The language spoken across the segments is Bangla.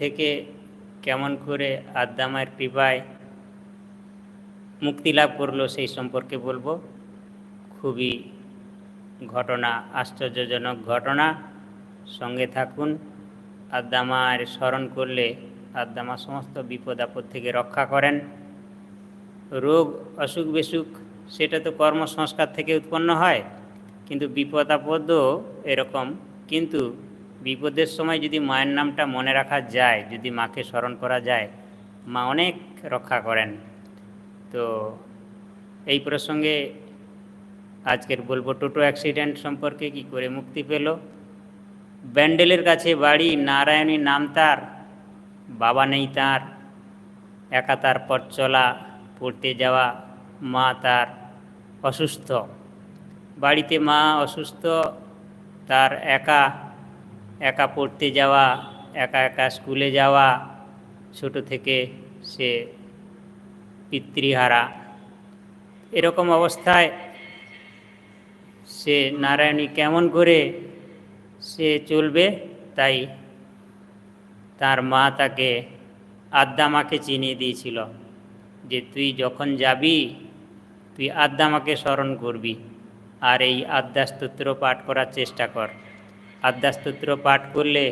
থেকে কেমন করে আদ্দামায়ের কৃপায় মুক্তি লাভ করল সেই সম্পর্কে বলব। খুবই ঘটনা, আশ্চর্যজনক ঘটনা। সঙ্গে থাকুন আদ্দামার স্মরণ করলে আদ্দামা সমস্ত বিপদ আপদ থেকে রক্ষা করেন। রোগ, অসুখ, বিসুখ, সেটা তো কর্মসংস্কার থেকে উৎপন্ন হয়, কিন্তু বিপদ আপদও এরকম। কিন্তু বিপদের সময় যদি মায়ের নামটা মনে রাখা যায়, যদি মাকে স্মরণ করা যায়, মা অনেক রক্ষা করেন। তো এই প্রসঙ্গে আজকের বলব টোটো অ্যাক্সিডেন্ট সম্পর্কে কি করে মুক্তি পেল? ব্যান্ডেলের কাছে বাড়ি, নারায়ণী নাম তার, বাবা নেই তার, একা তার পথ চলা, পড়তে যাওয়া, মা তার অসুস্থ। বাড়িতে মা অসুস্থ, তার একা একা পড়তে যাওয়া, একা একা স্কুলে যাওয়া, ছোট থেকে সে পিতৃহারা। এরকম অবস্থায় সে নারায়ণী কেমন করে সে চলবে? তাই তার মা তাকে আদ্দামাকে চিনিয়ে দিয়েছিল যে তুই যখন যাবি, তুই আদ্দামাকে স্মরণ করবি আর এই আদ্যাস্তোত্র পাঠ করার চেষ্টা কর। আদ্যাস্তোত্র পাঠ করলে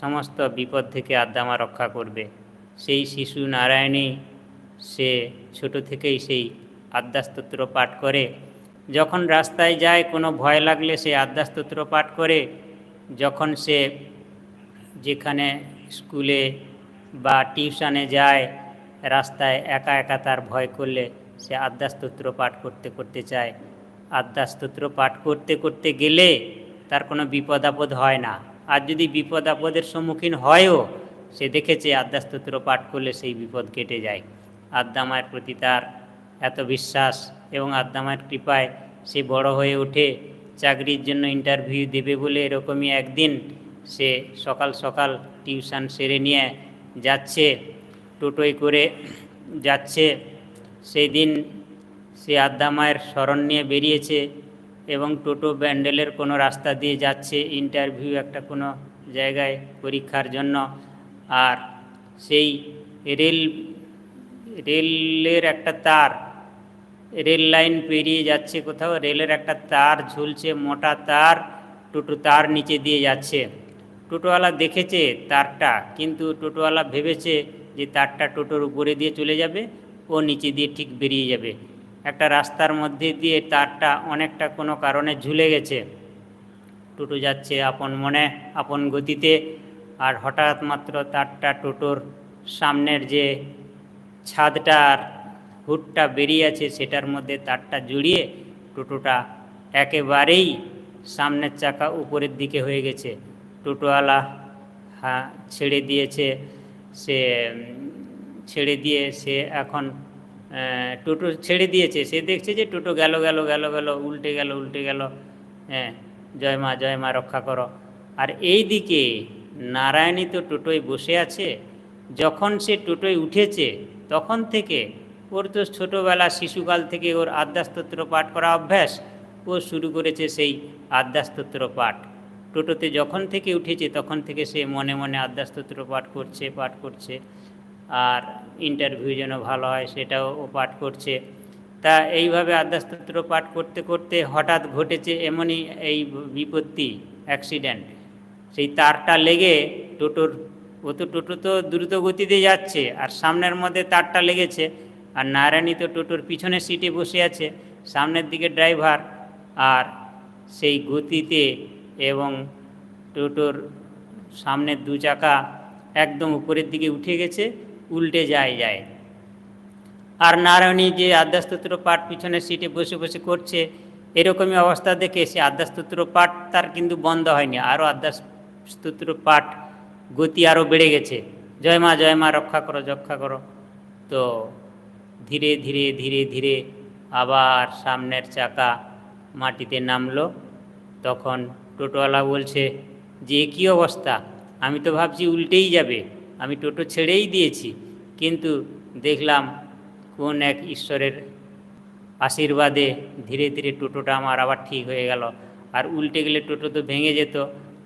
সমস্ত বিপদ থেকে আদ্যামা রক্ষা করবে। সেই শিশু নারায়ণী, সে ছোট থেকেই সেই আদ্যাস্তোত্র পাঠ করে। যখন রাস্তায় যায়, কোনো ভয় লাগলে সে আদ্যাস্তোত্র পাঠ করে। যখন সে যেখানে স্কুলে বা টিউশনে যায়, রাস্তায় একা একা তার ভয় করলে সে আদ্যাস্তোত্র পাঠ করতে করতে চায়। আদ্যাস্তোত্র পাঠ করতে করতে গেলে তার কোনো বিপদ আপদ হয় না। আর যদি বিপদ আপদের সম্মুখীন হয়ও, সে দেখেছে আদ্যাস্তোত্র পাঠ করলে সেই বিপদ কেটে যায়। আদ্যামায়ের প্রতি তার এত বিশ্বাস এবং আদ্যামায়ের কৃপায় সে বড় হয়ে ওঠে, চাকরির জন্য ইন্টারভিউ দেবে বলে এরকমই একদিন সে সকাল সকাল টিউশন সেরে নিয়ে যাচ্ছে, টোটোয় করে যাচ্ছে। সেই দিন সে আদ্দামায়ের স্মরণ নিয়ে বেরিয়েছে। এবং টোটো ব্যান্ডেলের কোনো রাস্তা দিয়ে যাচ্ছে ইন্টারভিউ একটা কোনো জায়গায় পরীক্ষার জন্য। আর সেই রেল, রেলের একটা তার, রেল লাইন পেরিয়ে যাচ্ছে কোথাও, রেলের একটা তার ঝুলছে, মোটা তার, টোটো তার নিচে দিয়ে যাচ্ছে। টোটোওয়ালা দেখেছে তারটা, কিন্তু টোটোওয়ালা ভেবেছে যে তারটা টোটোর উপরে দিয়ে চলে যাবে, ও নিচে দিয়ে ঠিক বেরিয়ে যাবে। একটা রাস্তার মধ্যে দিয়ে তারটা অনেকটা কোনো কারণে ঝুলে গেছে। টোটো যাচ্ছে আপন মনে, আপন গতিতে, আর হঠাৎ মাত্র তারটা টোটোর সামনের যে ছাদটার হুটটা বেরিয়ে আছে, সেটার মধ্যে তারটা জড়িয়ে টোটোটা একেবারেই সামনের চাকা উপরের দিকে হয়ে গেছে। টোটোওয়ালা হ্যাঁ ছেড়ে দিয়েছে, সে ছেড়ে দিয়ে সে এখন টোটো ছেড়ে দিয়েছে। সে দেখছে যে টোটো গেল গেল গেল গেল, উল্টে গেল উল্টে গেল। হ্যাঁ জয় মা জয় মা, রক্ষা করো। আর এই দিকে নারায়ণী তো টোটোয় বসে আছে। যখন সে টোটোয় উঠেছে, তখন থেকে ওর তো ছোটোবেলা শিশুকাল থেকে ওর আদ্যাস্তোত্র পাঠ করা অভ্যাস। ও শুরু করেছে সেই আদ্যাস্তোত্র পাঠ। টোটোতে যখন থেকে উঠেছে, তখন থেকে সে মনে মনে আদ্যাস্তোত্র পাঠ করছে পাঠ করছে। আর ইন্টারভিউ যেন ভালো হয় সেটাও পাঠ করছে। তা এইভাবে আদ্যাস্তোত্র পাঠ করতে করতে হঠাৎ ঘটেছে এমনই এই বিপত্তি অ্যাক্সিডেন্ট সেই তারটা লেগে টোটোর, ও তো টোটো তো দ্রুত গতিতে যাচ্ছে আর সামনের মধ্যে তারটা লেগেছে আর নারায়ণী তো টোটোর পিছনের সিটে বসে আছে, সামনের দিকে ড্রাইভার আর সেই গতিতে এবং টোটোর সামনের দু চাকা একদম উপরের দিকে উঠে গেছে উল্টে যায় যায়। আর নারায়ণী যে আদ্যাস্তোত্র পাঠ পিছনের সিটে বসে বসে করছে, এরকমই অবস্থা দেখে সে আদ্যাস্তোত্র পাঠ তার কিন্তু বন্ধ হয়নি। আরও আদ্যাস্তোত্র পাঠ গতি আরও বেড়ে গেছে। জয় মা জয় মা, রক্ষা করো রক্ষা করো। তো ধীরে ধীরে ধীরে ধীরে আবার সামনের চাকা মাটিতে নামলো। তখন টোটোওয়ালা বলছে, যে কী অবস্থা? আমি তো ভাবছি উল্টেই যাবে। আমি টোটো ছেড়েই দিয়েছি, কিন্তু দেখলাম কোন এক ঈশ্বরের আশীর্বাদে ধীরে ধীরে টোটোটা আমার আবার ঠিক হয়ে গেল। আর উল্টে গেলে টোটো তো ভেঙে যেত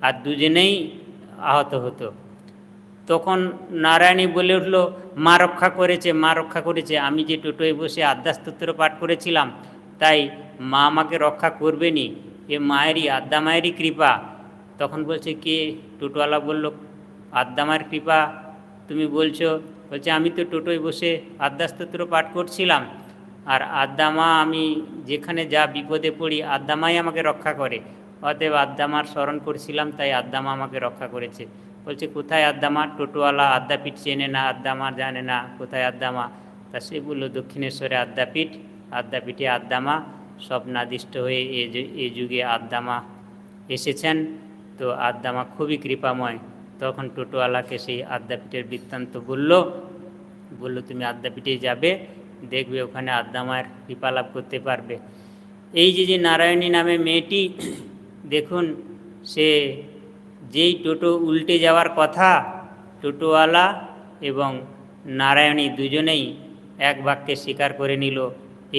আর দুজনেই আহত হতো। তখন নারায়ণী বলে উঠল, মা রক্ষা করেছে, মা রক্ষা করেছে। আমি যে টোটোয় বসে আদ্যাস্তোত্র পাঠ করেছিলাম, তাই মা আমাকে রক্ষা করবেনি এ মায়েরই, আদ্যা মায়েরই কৃপা। তখন বলছে, কে? টোটোওয়ালা বলল, আদ্যা মায়ের কৃপা তুমি বলছো, বলছে, আমি তো টোটোয় বসে আদ্যাস্তোত্র পাঠ করছিলাম। আর আদ্দামা, আমি যেখানে যা বিপদে পড়ি, আদ্দামাই আমাকে রক্ষা করে। অতএব আদ্দামার স্মরণ করছিলাম, তাই আদ্দামা আমাকে রক্ষা করেছে। বলছে, কোথায় আদ্দামা? টোটোওয়ালা আদ্যাপীঠ চেনে না, আদ্দামা জানে না, কোথায় আদ্দামা? তা সে বলল, দক্ষিণেশ্বরে আদ্যাপীঠ, আদ্যাপীঠে আদ্দামা, স্বপ্নাদিষ্ট হয়ে এ যুগে আদ্দামা এসেছেন। তো আদ্দামা খুবই কৃপাময়। তখন টোটোওয়ালাকে সেই আদ্যাপীঠের বৃত্তান্ত বলল, বলল, তুমি আদ্যাপীঠে যাবে, দেখবে ওখানে আদ্দামায়ের কৃপা লাভ করতে পারবে। এই যে যে নারায়ণী নামে মেয়েটি, দেখুন, সে যেই টোটো উল্টে যাওয়ার কথা, টোটোওয়ালা এবং নারায়ণী দুজনেই এক বাক্যে স্বীকার করে নিল,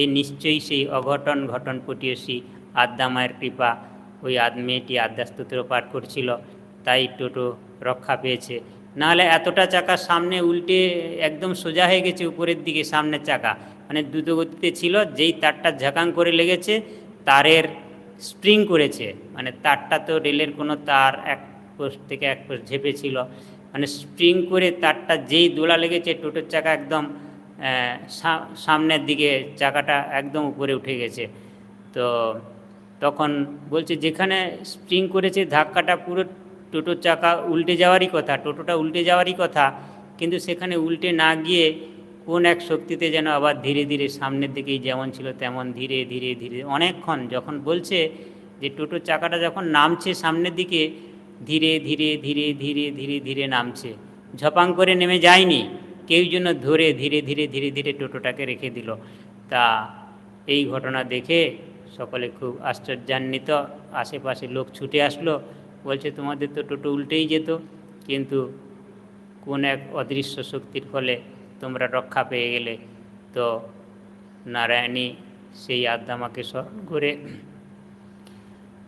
এ নিশ্চয়ই সেই অঘটন ঘটন পটিয়সী আদ্দামায়ের কৃপা। ওই আদ, মেয়েটি আদ্যাস্তোত্র পাঠ করছিল। তাই টোটো রক্ষা পেয়েছে। নাহলে এতটা চাকা সামনে উল্টে একদম সোজা হয়ে গেছে উপরের দিকে সামনের চাকা। মানে দ্রুতগতিতে ছিল, যেই তারটা ঝাঁকাং করে লেগেছে, তারের স্প্রিং করেছে। মানে তারটা তো রেলের কোনো তার এক পোস্ট থেকে এক পোস্ট ঝেপে ছিল। মানে স্প্রিং করে তারটা যেই দোলা লেগেছে, টোটোর চাকা একদম সামনের দিকে চাকাটা একদম উপরে উঠে গেছে। তো তখন বলছে, যেখানে স্প্রিং করেছে, ধাক্কাটা পুরো টোটোর চাকা উল্টে যাওয়ারই কথা, টোটোটা উল্টে যাওয়ারই কথা, কিন্তু সেখানে উল্টে না গিয়ে কোন এক শক্তিতে যেন আবার ধীরে ধীরে সামনের দিকেই যেমন ছিল তেমন ধীরে ধীরে ধীরে, অনেকক্ষণ যখন বলছে যে টোটোর চাকাটা যখন নামছে সামনের দিকে, ধীরে ধীরে ধীরে ধীরে ধীরে ধীরে নামছে, ঝপাং করে নেমে যায়নি, কেউ যেন ধরে ধীরে ধীরে ধীরে ধীরে টোটোটাকে রেখে দিল। তা এই ঘটনা দেখে সকলে খুব আশ্চর্যান্বিত, আশেপাশে লোক ছুটে আসলো বলছে, তোমাদের তো টোটো উল্টেই যেত, কিন্তু কোন এক অদৃশ্য শক্তির ফলে তোমরা রক্ষা পেয়ে গেলে তো নারায়ণী সেই আদ্দামাকে স্মরণ করে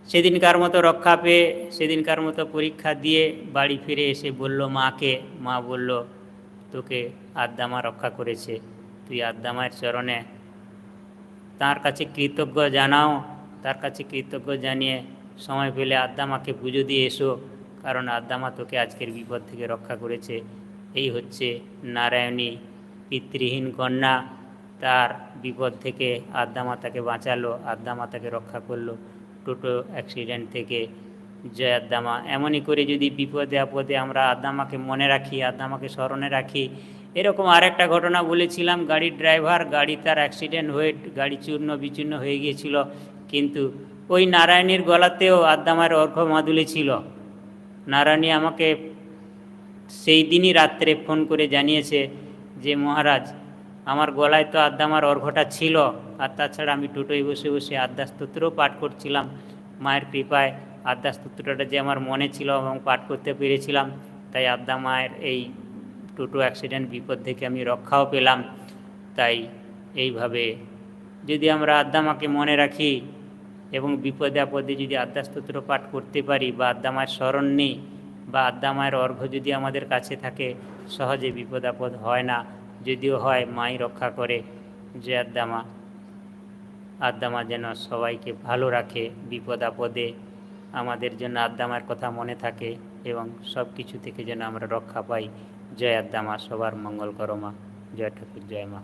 সেদিনকার মতো রক্ষা পেয়ে, সেদিনকার মতো পরীক্ষা দিয়ে বাড়ি ফিরে এসে বলল, মাকে। মা বলল, তোকে আদ্দামা রক্ষা করেছে। তুই আদ্দামার চরণে তার কাছে কৃতজ্ঞ জানাও, তার কাছে কৃতজ্ঞ জানিয়ে সময় পেলে আদ্দামাকে পুজো দিয়ে এসো, কারণ আদ্দামা তোকে আজকের বিপদ থেকে রক্ষা করেছে। এই হচ্ছে নারায়ণী, পিতৃহীন কন্যা, তার বিপদ থেকে আদ্দামা তাকে বাঁচালো আদ্দামা তাকে রক্ষা করল। টোটো অ্যাক্সিডেন্ট থেকে জয় আদ্দামা এমনই করে যদি বিপদে আপদে আমরা আদ্দামাকে মনে রাখি আদ্দামাকে স্মরণে রাখি, এরকম আরেকটা ঘটনা বলেছিলাম, গাড়ির ড্রাইভার গাড়ি তার অ্যাক্সিডেন্ট হয়ে, গাড়ি চূর্ণ বিচূর্ণ হয়ে গিয়েছিল, কিন্তু ওই নারায়ণীর গলাতেও আদ্দামার অর্ঘ মাদুলি ছিল। নারায়ণী আমাকে সেই দিনই রাত্রে ফোন করে জানিয়েছে যে, মহারাজ, আমার গলায় তো আদ্দামার অর্ঘটা ছিল আর তাছাড়া আমি টোটোয় বসে বসে আদ্যাস্তোত্রও পাঠ করছিলাম। মায়ের কৃপায় আদ্যাস্তোত্রটা যে আমার মনে ছিল এবং পাঠ করতে পেরেছিলাম, তাই আদ্যা মায়ের এই টোটো অ্যাক্সিডেন্ট বিপদ থেকে আমি রক্ষাও পেলাম। তাই এইভাবে যদি আমরা আদ্দামাকে মনে রাখি এবং বিপদে আপদে যদি আদ্যাস্তোত্র পাঠ করতে পারি বা আদ্দামায়ের স্মরণ নেই বা আদ্দামায়ের অর্ঘ্য যদি আমাদের কাছে থাকে, সহজে বিপদ আপদ হয় না। যদিও হয়, মাই রক্ষা করে। যে আদ্দামা আদ্দামা যেন সবাইকে ভালো রাখে, বিপদ আপদে আমাদের জন্য আদ্দামার কথা মনে থাকে এবং সব কিছু থেকে যেন আমরা রক্ষা পাই। জয় আদ্দামা সবার মঙ্গল করমা জয় ঠাকুর, জয় মা।